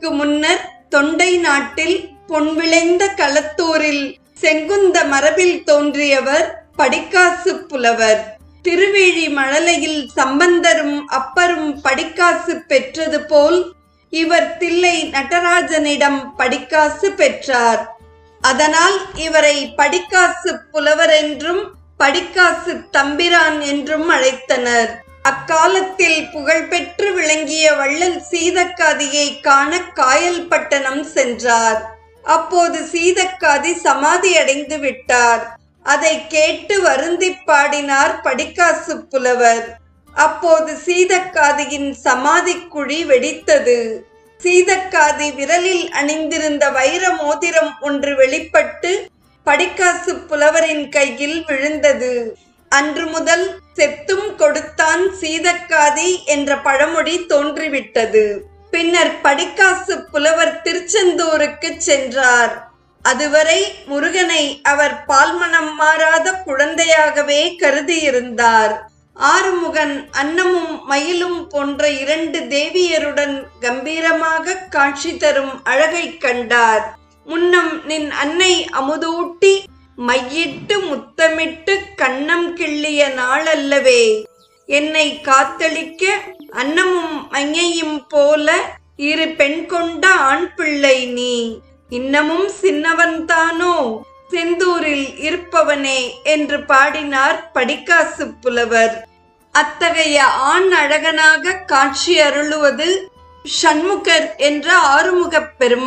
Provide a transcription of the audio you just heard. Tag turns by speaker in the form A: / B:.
A: ஆண்டுகளுக்கு முன்னர் தொண்டை நாட்டில் பொன்விளைந்த களத்தூரில் செங்குந்த மரபில் தோன்றியவர் படிக்காசு புலவர். திருவேழி மழலையில் சம்பந்தரும் அப்பரும் படிக்காசு பெற்றது போல் இவர் தில்லை நடராஜனிடம் படிக்காசு பெற்றார். அதனால் இவரை படிக்காசு புலவர் என்றும் படிக்காசு தம்பிரான் என்றும் அழைத்தனர். அக்காலத்தில் புகழ்பெற்று விளங்கிய வள்ளல் சீதக்காதியை காண காயல்பட்டணம் சென்றார். அப்போது சீதக்காதி சமாதி அடைந்து விட்டார். அதை கேட்டு வருந்திப் பாடினார் படிக்காசு புலவர். அப்போது சீதக்காதியின் சமாதி குழி வெடித்தது. சீதக்காதி விரலில் அணிந்திருந்த வைர மோதிரம் ஒன்று வெளிப்பட்டு படிக்காசு புலவரின் கையில் விழுந்தது. அன்று முதல் செத்தும் கொடுத்தான் சீதக்காதி என்ற பழமொழி தோன்றிவிட்டது. பின்னர் படிக்காசு புலவர் திருச்செந்தூருக்கு சென்றார். அதுவரை முருகனை அவர் பால்மனம் மாறாத குழந்தையாகவே கருதியிருந்தார். ஆறுமுகன் அன்னமும் மயிலும் போன்ற இரண்டு தேவியருடன் கம்பீரமாக காட்சி தரும் அழகைக் கண்டார். முன்னம் நின் அன்னை அமுதூட்டி மையிட்டு முத்தமிட்டு கண்ணம் கிள்ளிய நாளல்லவே. என்னை காத்தளிக்க அன்னமும் மையையும் போல இரு பெண் கொண்ட ஆண் பிள்ளை நீ. இன்னமும் சின்னவன்தானோ செந்தூரில் இருப்பவனே என்று பாடினார் படிக்காசு புலவர். அத்தகைய ஆண் அழகனாக காட்சி அருளுவது ஷண்முகர் என்ற ஆறுமுகப் பெருமாள்